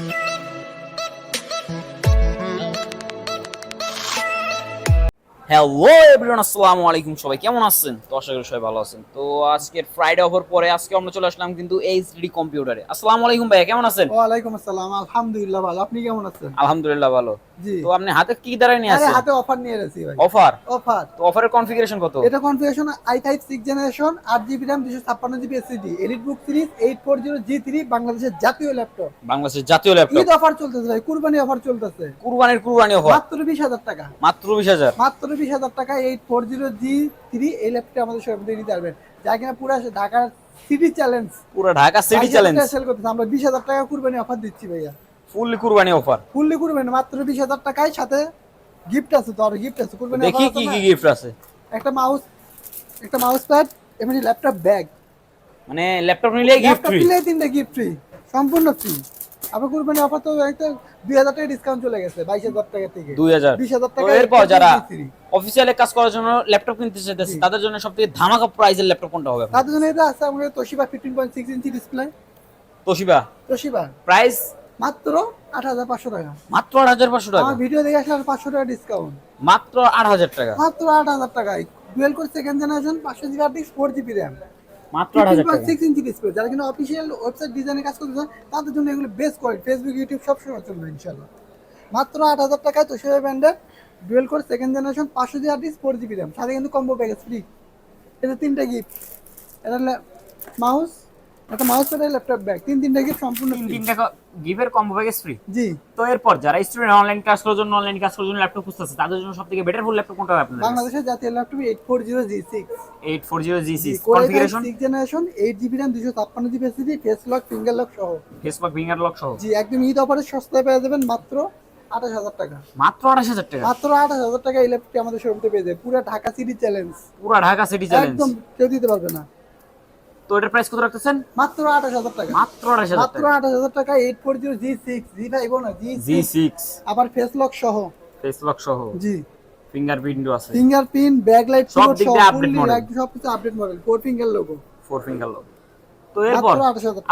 Thank you. Hello everyone আসসালামু আলাইকুম। সবাই কেমন আছেন? তো আশা করি সবাই ভালো আছেন। তো আজকের ফ্রাইডে অফার পরে আজকে আমরা চলে আসলাম কিন্তু এইচডি কম্পিউটারে আসসালামু আলাইকুম ভাই কেমন আছেন? ওয়ালাইকুম আসসালাম আলহামদুলিল্লাহ ভালো। আপনি কেমন আছেন? আলহামদুলিল্লাহ ভালো। জি। তো আপনি হাতে কি দাঁড়ায় নিয়ে আছেন হাতে অফার নিয়ে এসেছি ভাই। অফার অফার তো অফারের কনফিগারেশন কত? এটা configuration I five six generation আট জিবি র্যাম দুশো ছাপ্পান্ন GB SSD elite book series eight four zero G three বাংলাদেশের জাতীয় ল্যাপটপ বাংলাদেশের জাতীয় ল্যাপটপ ঈদ অফার চলতেছে ভাই কুরবানি অফার চলতেছে। কুরবানির কুরবানি অফার মাত্র বিশ হাজার টাকা। মাত্র বিশ হাজার। মাত্র বিশ হাজার টাকা eight four zero G three এই ল্যাপটপ আমাদের শোরুম থেকে নিতে পারবেন। যা কিনা পুরো ঢাকার সিটি চ্যালেঞ্জ পুরো ঢাকা সিটি চ্যালেঞ্জ সেল করতেছে আমরা বিশ হাজার টাকা কুরবানি অফার দিচ্ছি ভাইয়া। ফুললি কুরবানি অফার ফুললি কুরবানি মাত্র বিশ হাজার টাকায় সাথে গিফট আছে তো আর গিফট আছে কুরবানি দেখি কি কি গিফট আছে। একটা মাউস একটা মাউস প্যাড এমনি ল্যাপটপ ব্যাগ মানে ল্যাপটপ নিলে গিফট ফ্রি ল্যাপটপ কিনলে তিনটা গিফট ফ্রি সম্পূর্ণ ফ্রি আবার কুরবানি অফার তো একটা টাকা ডিসকাউন্ট চলে গেছে বাইশ হাজার টাকা থেকে। দুই হাজার। বিশ হাজার তো টাকা এরপর যারা অফিসিয়ালে কাজ করার জন্য ল্যাপটপ কিনতে চাইতেছে তাদের জন্য সবথেকে ধামাকা প্রাইসের ল্যাপটপ কোনটা হবে তাদের জন্য এটা আছে আমাদের Toshiba fifteen point six inch display Toshiba Toshiba price মাত্র আট হাজার পাঁচশো টাকা। মাত্র আট হাজার পাঁচশো টাকা। আমার ভিডিও দেখে আসলে পাঁচশো টাকা ডিসকাউন্ট মাত্র আট হাজার টাকা। মাত্র আট হাজার টাকায়। ডুয়েল কোর সেকেন্ড জেনারেশন পাঁচশো GB hard disk four GB RAM মাত্র আট হাজার টাকা। সিক্স ইঞ্চি ডিসপ্লে যারা কিনা অফিশিয়াল ওয়েবসাইট ডিজাইনের কাজ করতে চান, তাদের জন্য এগুলো বেস্ট কোয়ালিটি ফেসবুক ইউটিউব সব সময় চলবে ইনশাল্লাহ মাত্র আট হাজার টাকায় তোশিবা ব্র্যান্ডের ডুয়েল কোর সেকেন্ড জেনারেশন পাঁচশো GB hard disk four GB RAM সাথে কিন্তু কম্বো প্যাকেজ ফ্রি এটা তিনটা গিফট এটা মাউস একটা মাউস প্যাড ল্যাপটপ ব্যাগ তিন তিনটা গিফট সম্পূর্ণ তিন ফ্রি তিন টাকা গিফের কম্বো প্যাকেজ ফ্রি জি। তো এরপর যারা স্টুডেন্ট অনলাইন কাজ করার জন্য অনলাইন কাজ করার জন্য ল্যাপটপ খুঁজতেছে তাদের জন্য সবথেকে বেটার ফুল ল্যাপটপ কোনটা হবে আপনাদের? বাংলাদেশের জাতীয় laptop eight four zero G six eight four zero G six core configuration six generation eight GB RAM দুশো ছাপ্পান্ন GB SSD face lock finger lock সহ। ফেসবুক ফিঙ্গার লক সহ। জি একদম ঈদ অফারে সস্তায় পেয়ে যাবেন মাত্র আঠাশ হাজার টাকা। মাত্র আঠাশ হাজার টাকা? মাত্র আঠাশ হাজার টাকা এই ল্যাপটপটি আমাদের শোরুমতে পেয়ে যাবে। পুরো ঢাকা সিটি চ্যালেঞ্জ পুরো ঢাকা সিটি চ্যালেঞ্জ একদম কেউ দিতে পারবে না। তো এটার প্রাইস কত রাখতেছেন? মাত্র আঠাশ হাজার টাকা। মাত্র আঠাশ হাজার মাত্র টাকা। আঠাশ হাজার টাকা eight four zero G six G five না জি জি সিক্স আবার ফেস লক সহ। ফেস লক সহ। জি। ফিঙ্গারপ্রিন্টও আছে। ফিঙ্গারপ্রিন্ট ব্যাকলাইট সব দিক দিয়ে update model। সব কিছু update model four finger logo four finger lock তো এরপর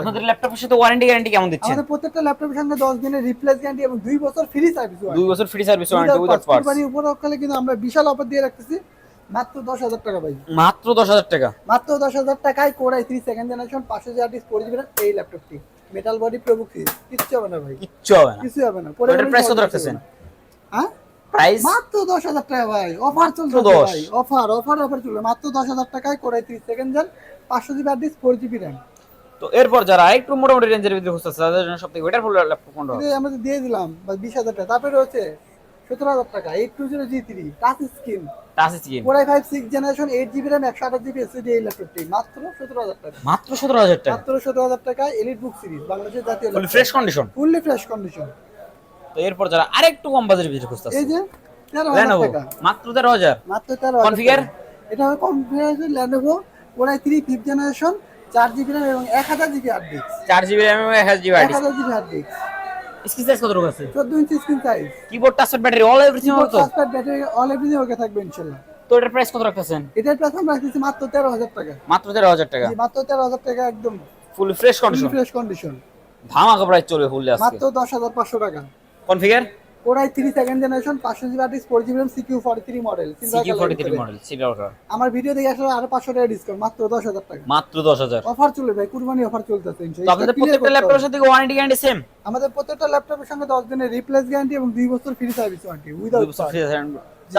আপনাদের ল্যাপটপের সাথে ওয়ারেন্টি গ্যারান্টি কেমন দিচ্ছেন? আমাদের প্রত্যেকটা ল্যাপটপের সঙ্গে দশ দিনের রিপ্লেস গ্যারান্টি এবং দুই বছর ফ্রি সার্ভিস দুই বছর free service warranty without parts কুরবানি উপলক্ষে কিন্তু আমরা বিশাল অফার দিয়ে রাখতেছি। মাত্র দশ হাজার টাকা পাই মাত্র দশ হাজার টাকা? মাত্র দশ হাজার টাকায় core i three second generation পাঁচশো ডিস ফোর জিবি এই ল্যাপটপটি মেটাল বডি কিচ্ছু হবে না ভাই। কিচ্ছু হবে না। কিছু হবে না। প্রাইস কত রাখতেছেন? হ্যাঁ? প্রাইস মাত্র দশ হাজার টাকা ভাই। অফার চলছে ভাই। অফার অফার অফার চলবে। মাত্র দশ হাজার টাকায় core i three second gen পাঁচশো GB hard disk four GB RAM তো এরপর যারা একটু মোটামুটি রেঞ্জের ভিতরে খুঁজতেছে তাদের জন্য সবথেকে বেটার ফুল ল্যাপটপ কোনটা আমরা দিয়ে দিলাম বা বিশ হাজার টাকা তারপরে রয়েছে সতেরো হাজার টাকা eight two zero G three touch screen touch screen core i five six generation eight GB RAM একশো আঠাশ জিবি এসএসডি এই ল্যাপটপটি মাত্র সতেরো হাজার টাকা। মাত্র সতেরো হাজার টাকা? মাত্র সতেরো হাজার টাকা এলিট বুক সিরিজ বাংলাদেশের জাতীয় full fresh condition fully fresh condition তো এরপর যারা আরেকটু কম বাজেটের ভিতরে খুঁজতেছে। এই যে তেরো হাজার টাকা। মাত্র তেরো হাজার। মাত্র তেরো হাজার এটা হবে configuration Lenovo core i three fifth generation চার জিবি র্যাম এবং এক হাজার জিবি হার্ড ডিস্ক চার জিবি র্যাম এবং এক হাজার জিবি এক হাজার GB hard disk screen size কত আছে? চোদ্দ inch screen size. Keyboard touch battery all everything হবে তো ব্যাটারি অল এভরিথিং ওকে থাকবে ইনশাল্লাহ। তো এটার প্রাইস কত রাখতেছেন? এটার প্রাইস আমরা রাখতেছি মাত্র টাকা। মাত্র তেরো হাজার টাকা? জি, মাত্র তেরো হাজার টাকা একদম full fresh condition fresh condition ধামাকা প্রাইস চলবে ফুললে আজকে। মাত্র দশ হাজার পাঁচশো টাকা। Configure core i second generation পাঁচশো GB GB model silver colour আমার ভিডিও দেখে আসলে আরও পাঁচশো টাকা ডিসকাউন্ট মাত্র দশ হাজার টাকা। মাত্র দশ হাজার। অফার চলে ভাই কুরবানি অফার চলতেছে আপনাদের প্রত্যেকটা ল্যাপটপের সাথে ওয়ারেন্টি গ্যারান্টি সেম আমাদের প্রত্যেকটা ল্যাপটপের সঙ্গে দশ দিনের রিপ্লেস গ্যারান্টি এবং দুই বছর ফ্রি সার্ভিস ওয়ারেন্টি উইদাউট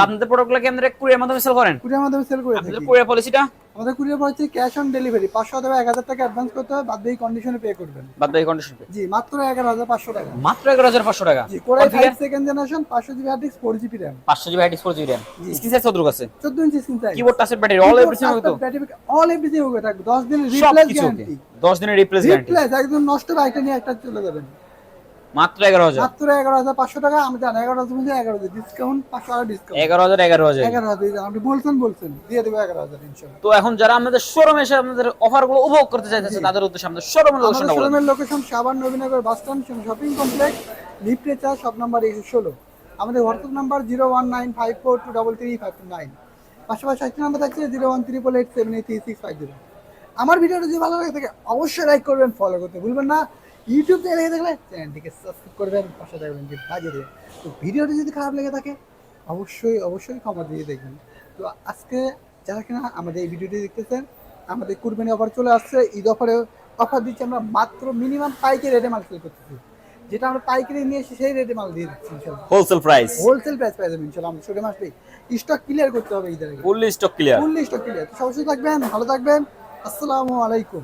আপনাদের প্রোডাক্টগুলো কি আপনারা কুরিয়ার মাধ্যমে সেল করেন? কুরিয়ার মাধ্যমে সেল করে থাকি। কুরিয়ার পলিসিটা আমাদের কুরিয়ার হচ্ছে ক্যাশ অন ডেলিভারি পাঁচশো অথবা এক হাজার টাকা অ্যাডভান্স করতে হবে বাদ বাকি কন্ডিশনে পে করবেন। বাদ বাকি কন্ডিশন জি মাত্র এগারো হাজার পাঁচশো টাকা। মাত্র এগারো হাজার পাঁচশো টাকা? জি core i five configure second generation পাঁচশো GB hard disk four GB RAM পাঁচশো GB eight four GB RAM. Screen size কত রকম আছে? চোদ্দ inch screen size keyboard touch battery all everything হবে তো? অল এভরিথিং হবে থাকবে। দশ দিনের রিপ্লেস গ্যারান্টি দশ দিনের রিপ্লেস গ্যারান্টি রিপ্লেস একদম নষ্ট বাইকটা নিয়ে একটা চলে যাবেন। মাত্র এগারো হাজার। মাত্র এগারো হাজার পাঁচশো টাকা আমি জানি এগারো হাজার মধ্যে এগারো হাজার ডিসকাউন্ট পাঁচশো টাকা ডিসকাউন্ট এগারো হাজার এগারো হাজার। এগারো হাজার আপনি বলছেন বলছেন দিয়ে দেবো এগারো হাজার তো এখন যারা আমাদের শোরুমে এসে আপনাদের অফারগুলো উপভোগ করতে চাইতেছে তাদের উদ্দেশ্যে আমাদের শোরুমের আমাদের শোরুমের লোকেশন সাবান Nabinagar bus stand shopping complex লিফটে চার সব নাম্বার একশো ষোলো। আমাদের WhatsApp number zero one nine five four two double three five nine. পাশাপাশি একটি নাম্বার থাকছে zero one triple eight seven eight three six five zero আমার ভিডিওটা যদি ভালো লাগে থাকে অবশ্যই লাইক করবেন ফলো করতে ভুলবেন না। ইউটিউব থেকে দেখে থাকলে চ্যানেলটিকে সাবস্ক্রাইব করবেন পাশে থাকবেন যে বাজে তো ভিডিওটি যদি খারাপ লেগে থাকে অবশ্যই অবশ্যই ক্ষমা দিয়ে দেখবেন। তো আজকে যারা কিনা আমাদের এই ভিডিওটি দেখতেছেন আমাদের কুরবানি অফার চলে আসছে। ঈদ অফারে অফার দিচ্ছি আমরা মাত্র মিনিমাম পাইকারি রেটে মাল সেল করতেছি। যেটা আমরা পাইকারি নিয়ে এসে সেই রেটে মাল দিয়ে দিচ্ছি ইনশাল্লাহ। হোলসেল প্রাইস হোলসেল প্রাইস পাই যাবেন ইনশাল্লাহ। আমরা ছোটো মাসে স্টক ক্লিয়ার করতে হবে ঈদের আগে। Fully stock clear full stock clear তো সবসময় থাকবেন ভালো থাকবেন। আসসালামু আলাইকুম।